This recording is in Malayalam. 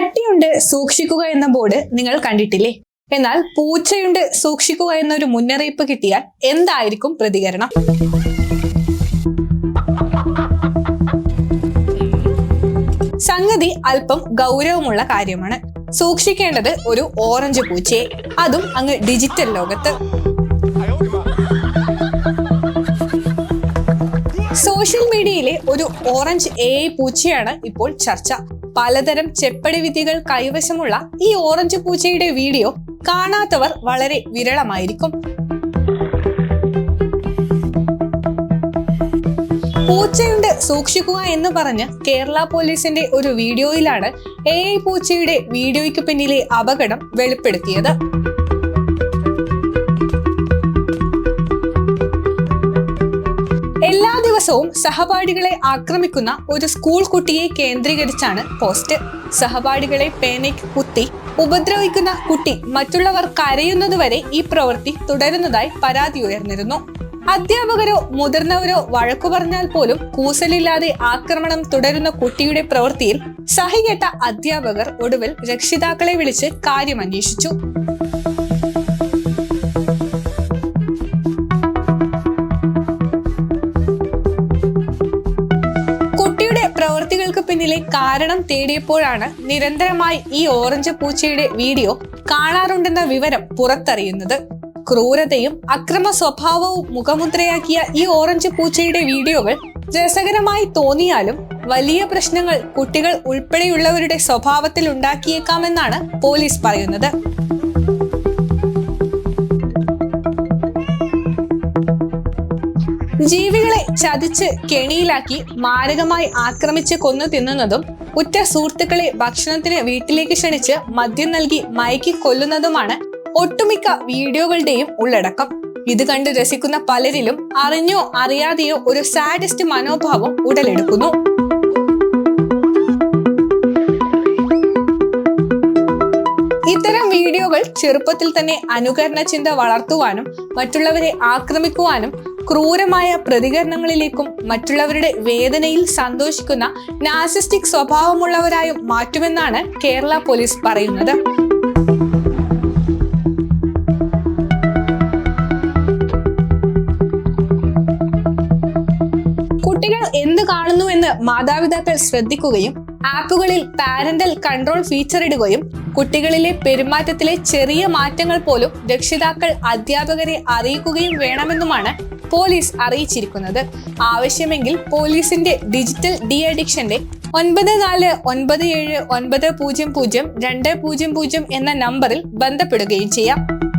പട്ടിയുണ്ട് സൂക്ഷിക്കുക എന്ന ബോർഡ് നിങ്ങൾ കണ്ടിട്ടില്ലേ? എന്നാൽ പൂച്ചയുണ്ട് സൂക്ഷിക്കുക എന്നൊരു മുന്നറിയിപ്പ് കിട്ടിയാൽ എന്തായിരിക്കും പ്രതികരണം? സംഗതി അല്പം ഗൗരവമുള്ള കാര്യമാണ്. സൂക്ഷിക്കേണ്ടത് ഒരു ഓറഞ്ച് പൂച്ചയെ അതും അങ്ങ് ഡിജിറ്റൽ ലോകത്ത്. സോഷ്യൽ മീഡിയയിലെ ഒരു ഓറഞ്ച് എ പൂച്ചയാണ് ഇപ്പോൾ ചർച്ച. പലതരം ചെപ്പടി വിദ്യകൾ കൈവശമുള്ള ഈ ഓറഞ്ച് പൂച്ചയുടെ വീഡിയോ കാണാത്തവർ വളരെ വിരളമായിരിക്കും. പൂച്ചയുണ്ട് സൂക്ഷിക്കുക എന്ന് പറഞ്ഞ് കേരള പോലീസിന്റെ ഒരു വീഡിയോയിലാണ് എ ഐ പൂച്ചയുടെ വീഡിയോയ്ക്ക് പിന്നിലെ അപകടം വെളിപ്പെടുത്തിയത്. ദിവസവും സഹപാഠികളെ ആക്രമിക്കുന്ന ഒരു സ്കൂൾ കുട്ടിയെ കേന്ദ്രീകരിച്ചാണ് പോസ്റ്റ്. സഹപാഠികളെ പേനയ്ക്ക് കുത്തി ഉപദ്രവിക്കുന്ന കുട്ടി മറ്റുള്ളവർ കരയുന്നതുവരെ ഈ പ്രവൃത്തി തുടരുന്നതായി പരാതി ഉയർന്നിരുന്നു. അധ്യാപകരോ മുതിർന്നവരോ വഴക്കു പറഞ്ഞാൽ പോലും കൂസലില്ലാതെ ആക്രമണം തുടരുന്ന കുട്ടിയുടെ പ്രവൃത്തിയിൽ സഹികെട്ട അധ്യാപകർ ഒടുവിൽ രക്ഷിതാക്കളെ വിളിച്ച് കാര്യം കാരണം തേടിയപ്പോഴാണ് നിരന്തരമായി ഈ ഓറഞ്ച് പൂച്ചയുടെ വീഡിയോ കാണാറുണ്ടെന്ന വിവരം പുറത്തറിയുന്നത്. ക്രൂരതയും അക്രമ സ്വഭാവവും മുഖമുദ്രയാക്കിയ ഈ ഓറഞ്ച് പൂച്ചയുടെ വീഡിയോകൾ രസകരമായി തോന്നിയാലും വലിയ പ്രശ്നങ്ങൾ കുട്ടികൾ ഉൾപ്പെടെയുള്ളവരുടെ സ്വഭാവത്തിൽ ഉണ്ടാക്കിയേക്കാമെന്നാണ് പോലീസ് പറയുന്നത്. ജീവികളെ ചതിച്ച് കെണിയിലാക്കി മാരകമായി ആക്രമിച്ച് കൊന്നു തിന്നുന്നതും ഉറ്റ സുഹൃത്തുക്കളെ ഭക്ഷണത്തിന് വീട്ടിലേക്ക് ക്ഷണിച്ച് മദ്യം നൽകി മയക്കി കൊല്ലുന്നതുമാണ് ഒട്ടുമിക്ക വീഡിയോകളുടെയും ഉള്ളടക്കം. ഇത് കണ്ട് രസിക്കുന്ന പലരിലും അറിഞ്ഞോ അറിയാതെയോ ഒരു സാഡിസ്റ്റ് മനോഭാവം ഉടലെടുക്കുന്നു. ഇത്തരം വീഡിയോകൾ ചെറുപ്പത്തിൽ തന്നെ അനുകരണ ചിന്ത വളർത്തുവാനും മറ്റുള്ളവരെ ആക്രമിക്കുവാനും ക്രൂരമായ പ്രതികരണങ്ങളിലേക്കും മറ്റുള്ളവരുടെ വേദനയിൽ സന്തോഷിക്കുന്ന നാസിസ്റ്റിക് സ്വഭാവമുള്ളവരായും മാറ്റുമെന്നാണ് കേരള പോലീസ് പറയുന്നത്. കുട്ടികൾ എന്ത് കാണുന്നു എന്ന് മാതാപിതാക്കൾ ശ്രദ്ധിക്കുകയും ആപ്പുകളിൽ പാരന്റൽ കൺട്രോൾ ഫീച്ചർ ഇടുകയും കുട്ടികളിലെ പെരുമാറ്റത്തിലെ ചെറിയ മാറ്റങ്ങൾ പോലും രക്ഷിതാക്കൾ അധ്യാപകരെ അറിയിക്കുകയും വേണമെന്നുമാണ് പോലീസ് അറിയിച്ചിരിക്കുന്നത്. ആവശ്യമെങ്കിൽ പോലീസിന്റെ ഡിജിറ്റൽ ഡി അഡിക്ഷന്റെ ഒൻപത് നാല് ഒൻപത് ഏഴ് ഒൻപത് പൂജ്യം പൂജ്യം രണ്ട് പൂജ്യം പൂജ്യം എന്ന നമ്പറിൽ ബന്ധപ്പെടുകയും ചെയ്യാം.